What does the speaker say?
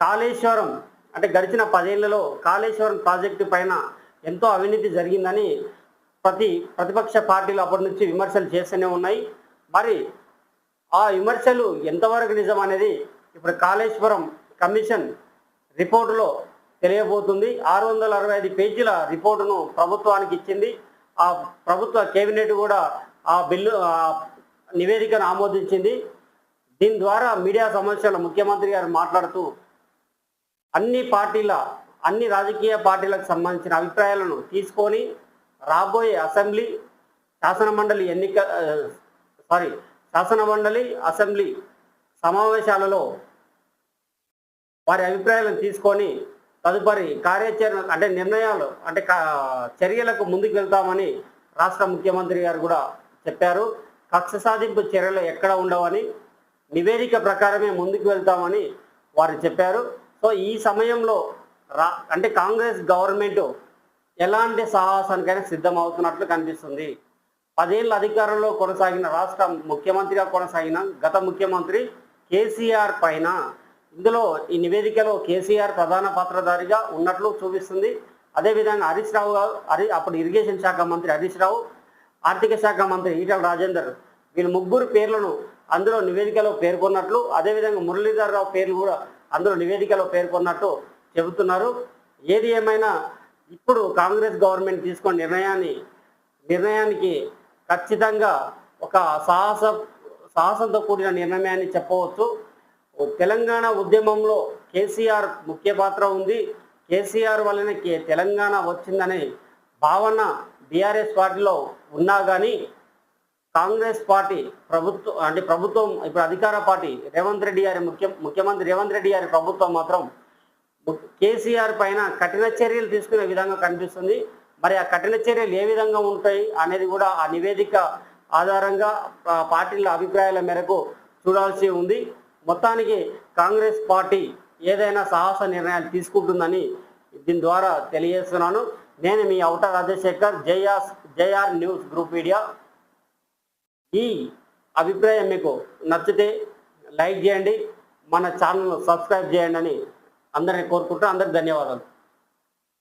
కాళేశ్వరం అంటే గడిచిన పదేళ్ళలో కాళేశ్వరం ప్రాజెక్టు పైన ఎంతో అవినీతి జరిగిందని ప్రతి ప్రతిపక్ష పార్టీలు అప్పటి నుంచి విమర్శలు చేస్తూనే ఉన్నాయి. మరి ఆ విమర్శలు ఎంతవరకు నిజం అనేది ఇప్పుడు కాళేశ్వరం కమిషన్ రిపోర్టులో తెలియబోతుంది. ఆరు వందల అరవై ఐదు పేజీల రిపోర్టును ప్రభుత్వానికి ఇచ్చింది. ఆ ప్రభుత్వ కేబినెట్ కూడా ఆ బిల్లు నివేదికను ఆమోదించింది. దీని ద్వారా మీడియా సమస్యల ముఖ్యమంత్రి గారు మాట్లాడుతూ అన్ని పార్టీల అన్ని రాజకీయ పార్టీలకు సంబంధించిన అభిప్రాయాలను తీసుకొని రాబోయే అసెంబ్లీ శాసన మండలి ఎన్నిక సారీ శాసన మండలి అసెంబ్లీ సమావేశాలలో వారి అభిప్రాయాలను తీసుకొని తదుపరి కార్యాచరణ అంటే నిర్ణయాలు అంటే చర్యలకు ముందుకు వెళ్తామని రాష్ట్ర ముఖ్యమంత్రి గారు కూడా చెప్పారు. కక్ష సాధింపు చర్యలు ఎక్కడ ఉండవని నివేదిక ప్రకారమే ముందుకు వెళ్తామని వారు చెప్పారు. సో ఈ సమయంలో రా అంటే కాంగ్రెస్ గవర్నమెంట్ ఎలాంటి సాహసానికైనా సిద్ధం అవుతున్నట్లు కనిపిస్తుంది. పదేళ్ళ అధికారంలో కొనసాగిన రాష్ట్ర ముఖ్యమంత్రిగా కొనసాగిన గత ముఖ్యమంత్రి కేసీఆర్ పైన ఇందులో ఈ నివేదికలో కేసీఆర్ ప్రధాన పాత్రధారిగా ఉన్నట్లు చూపిస్తుంది. అదేవిధంగా హరీష్ రావు గారు హరి అప్పుడు ఇరిగేషన్ శాఖ మంత్రి హరీష్ రావు ఆర్థిక శాఖ మంత్రి ఈటల రాజేందర్ వీళ్ళు ముగ్గురు పేర్లను అందులో నివేదికలో పేర్కొన్నట్లు అదేవిధంగా మురళీధర్ రావు పేర్లు కూడా అందరూ నివేదికలో పేర్కొన్నట్టు చెబుతున్నారు. ఏది ఏమైనా ఇప్పుడు కాంగ్రెస్ గవర్నమెంట్ తీసుకున్న నిర్ణయాన్ని నిర్ణయానికి ఖచ్చితంగా ఒక సాహస సాహసంతో కూడిన నిర్ణయాన్ని చెప్పవచ్చు. తెలంగాణ ఉద్యమంలో కేసీఆర్ ముఖ్య పాత్ర ఉంది. కేసీఆర్ వల్లనే తెలంగాణ వచ్చిందనే భావన బీఆర్ఎస్ పార్టీలో ఉన్నా కానీ కాంగ్రెస్ పార్టీ ప్రభుత్వం అంటే ప్రభుత్వం ఇప్పుడు అధికార పార్టీ రేవంత్ రెడ్డి గారి ముఖ్య ముఖ్యమంత్రి రేవంత్ రెడ్డి గారి ప్రభుత్వం మాత్రం కేసీఆర్ పైన కఠిన చర్యలు తీసుకునే విధంగా కనిపిస్తుంది. మరి ఆ కఠిన చర్యలు ఏ విధంగా ఉంటాయి అనేది కూడా ఆ నివేదిక ఆధారంగా పార్టీల అభిప్రాయాల మేరకు చూడాల్సి ఉంది. మొత్తానికి కాంగ్రెస్ పార్టీ ఏదైనా సాహస నిర్ణయాలు తీసుకుంటుందని దీని ద్వారా తెలియజేస్తున్నాను. నేను మీ అవుట Rajasekhar JR JR news group media. ఈ అభిప్రాయం మీకు నచ్చితే లైక్ చేయండి మన ఛానల్ సబ్స్క్రైబ్ చేయండి అని అందరిని కోరుకుంటూ అందరికి ధన్యవాదాలు.